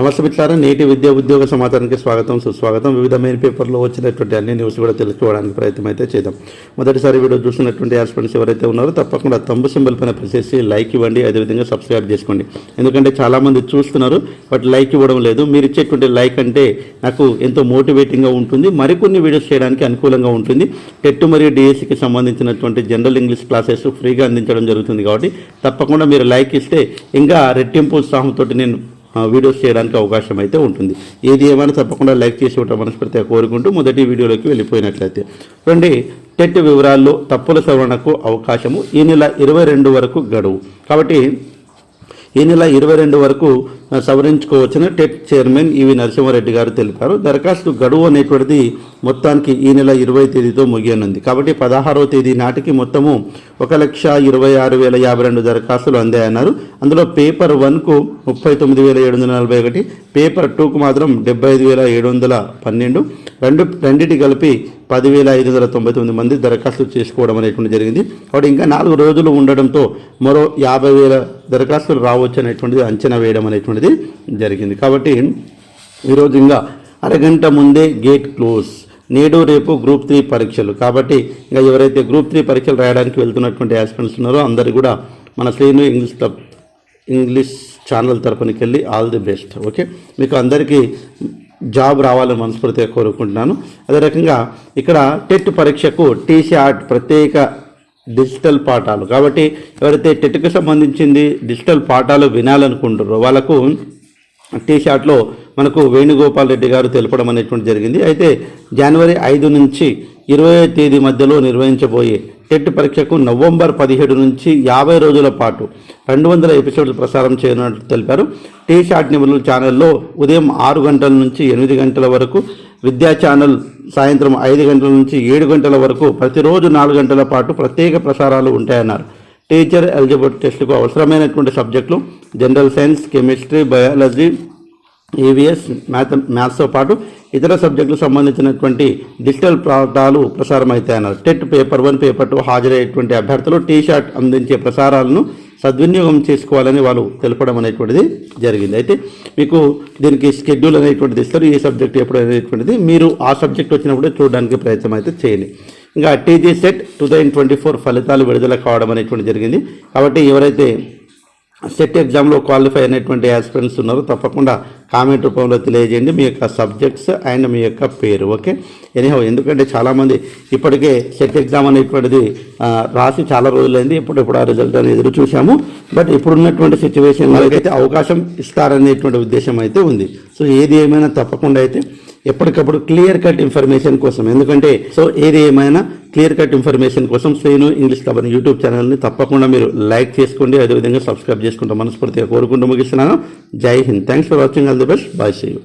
నమస్తే మిత్రులారా నేటి విద్యా ఉద్యోగ సమాచారానికి స్వాగతం సుస్వాగతం. వివిధ మెయిన్ పేపర్లో వచ్చినటువంటి అన్ని న్యూస్ కూడా తెలుసుకోవడానికి ప్రయత్నం అయితే చేద్దాం. మొదటిసారి వీడియో చూసినటువంటి యాస్పెంట్స్ ఎవరైతే ఉన్నారో తప్పకుండా తంబు సింబల్ పైన ప్రెస్ చేసి లైక్ ఇవ్వండి అదేవిధంగా సబ్స్క్రైబ్ చేసుకోండి. ఎందుకంటే చాలామంది చూస్తున్నారు బట్ లైక్ ఇవ్వడం లేదు. మీరు ఇచ్చేటువంటి లైక్ అంటే నాకు ఎంతో మోటివేటింగ్గా ఉంటుంది. మరికొన్ని వీడియోస్ చేయడానికి అనుకూలంగా ఉంటుంది. టెట్ మరియు డిఎస్సికి సంబంధించినటువంటి జనరల్ ఇంగ్లీష్ క్లాసెస్ ఫ్రీగా అందించడం జరుగుతుంది కాబట్టి తప్పకుండా మీరు లైక్ ఇస్తే ఇంకా రెట్టింపు ఉత్సాహంతో నేను వీడియోస్ చేయడానికి అవకాశం అయితే ఉంటుంది. ఏది ఏమైనా తప్పకుండా లైక్ చేసి ఇవ్వటం మనస్ఫూర్తిగా కోరుకుంటూ మొదటి వీడియోలోకి వెళ్ళిపోయినట్లయితే. రండి టెట్ వివరాల్లో తప్పుల సవరణకు అవకాశము ఈ నెల ఇరవై రెండు వరకు గడువు. కాబట్టి ఈ నెల ఇరవై రెండు వరకు సవరించుకోవచ్చని. TET chairman E V Narasimha Reddy గారు తెలిపారు. దరఖాస్తు గడువు అనేటువంటిది మొత్తానికి ఈ నెల ఇరవై తేదీతో ముగియనుంది. కాబట్టి పదహారవ తేదీ నాటికి మొత్తము ఒక లక్ష ఇరవై ఆరు వేల యాభై రెండు దరఖాస్తులు అందాయన్నారు. అందులో పేపర్ వన్కు ముప్పై తొమ్మిది వేల ఏడు వందల నలభై ఒకటి పేపర్ టూకు మాత్రం డెబ్బై ఐదు వేల ఏడు వందల పన్నెండు రెండు రెండింటి కలిపి పదివేల ఐదు వందల తొంభై తొమ్మిది మంది దరఖాస్తు చేసుకోవడం అనేటువంటి జరిగింది. కాబట్టి ఇంకా నాలుగు రోజులు ఉండడంతో మరో యాభై వేల దరఖాస్తులు రావచ్చు అనేటువంటిది అంచనా వేయడం అనేటువంటిది జరిగింది. కాబట్టి ఈరోజు ఇంకా అరగంట ముందే గేట్ క్లోజ్ నేడు రేపు గ్రూప్ త్రీ పరీక్షలు. కాబట్టి ఇంకా ఎవరైతే గ్రూప్ త్రీ పరీక్షలు రాయడానికి వెళ్తున్నటువంటి యాస్పిరెంట్స్ ఉన్నారో అందరు కూడా మన Sreenu English club English channel తరపునికి వెళ్ళి ఆల్ ది బెస్ట్ ఓకే మీకు అందరికీ జాబ్ రావాలని మనస్ఫూర్తిగా కోరుకుంటున్నాను. అదే రకంగా ఇక్కడ టెట్ పరీక్షకు టీసీఆర్ట్ ప్రత్యేక డిజిటల్ పాఠాలు. కాబట్టి ఎవరైతే టెట్కి సంబంధించింది డిజిటల్ పాఠాలు వినాలనుకుంటారో వాళ్ళకు టీ షాట్లో మనకు వేణుగోపాల్ రెడ్డి గారు తెలపడం అనేటువంటి జరిగింది. అయితే జనవరి ఐదు నుంచి ఇరవై తేదీ మధ్యలో నిర్వహించబోయే టెట్ పరీక్షకు నవంబర్ పదిహేడు నుంచి యాభై రోజుల పాటు రెండు వందల ఎపిసోడ్లు ప్రసారం చేయనున్నట్లు తెలిపారు. టీ షాట్ నిపుణులు ఛానల్లో ఉదయం ఆరు గంటల నుంచి ఎనిమిది గంటల వరకు విద్యా ఛానల్ సాయంత్రం ఐదు గంటల నుంచి ఏడు గంటల వరకు ప్రతిరోజు నాలుగు గంటల పాటు ప్రత్యేక ప్రసారాలు ఉంటాయన్నారు. టీచర్ ఎలిజిబిలిటీ టెస్టుకు అవసరమైనటువంటి సబ్జెక్టులు general science chemistry biology EVS math మ్యాథ్స్తో పాటు ఇతర సబ్జెక్టులకు సంబంధించినటువంటి డిజిటల్ పాఠాలు ప్రసారమవుతాయన్నారు. TET paper one paper two హాజరయ్యేటువంటి అభ్యర్థులు టీ షర్ట్ అందించే ప్రసారాలను సద్వినియోగం చేసుకోవాలని వాళ్ళు తెలపడం అనేటువంటిది జరిగింది. అయితే మీకు దీనికి షెడ్యూల్ అనేటువంటిది ఇస్తారు. ఏ సబ్జెక్ట్ ఎప్పుడు అనేటువంటిది మీరు ఆ సబ్జెక్ట్ వచ్చినప్పుడు చూడడానికి ప్రయత్నం అయితే చేయండి. ఇంకా TG SET two thousand twenty four ఫలితాలు విడుదల కావడం అనేటువంటి జరిగింది. కాబట్టి ఎవరైతే సెట్ ఎగ్జామ్లో క్వాలిఫై అయినటువంటి యాస్పిరెంట్స్ ఉన్నారో. తప్పకుండా కామెంట్ రూపంలో తెలియజేయండి. మీ యొక్క సబ్జెక్ట్స్ అండ్ మీ యొక్క పేరు ఓకే? ఎనీహో ఎందుకంటే చాలామంది ఇప్పటికే సెట్ ఎగ్జామ్ అనేటువంటిది రాసి చాలా రోజులైంది. ఇప్పుడు ఇప్పుడు ఆ రిజల్ట్ అనేది ఎదురు చూసాము బట్ ఇప్పుడున్నటువంటి సిచ్యువేషన్ అయితే అవకాశం ఇస్తారనేటువంటి ఉద్దేశం అయితే ఉంది. సో ఏది ఏమైనా తప్పకుండా అయితే ఎప్పటికప్పుడు క్లియర్ కట్ ఇన్ఫర్మేషన్ కోసం. ఎందుకంటే సో ఏది ఏమైనా క్లియర్ కట్ ఇన్ఫర్మేషన్ కోసం శ్రీను ఇంగ్లీష్ క్లబ్ అనే యూట్యూబ్ ఛానల్ని తప్పకుండా మీరు లైక్ చేసుకోండి. అదేవిధంగా సబ్స్క్రైబ్ చేసుకుంటాం మనస్ఫూర్తిగా కోరుకుంటూ ముగిస్తున్నాను. జై Hind. Thanks for watching all the best bye see you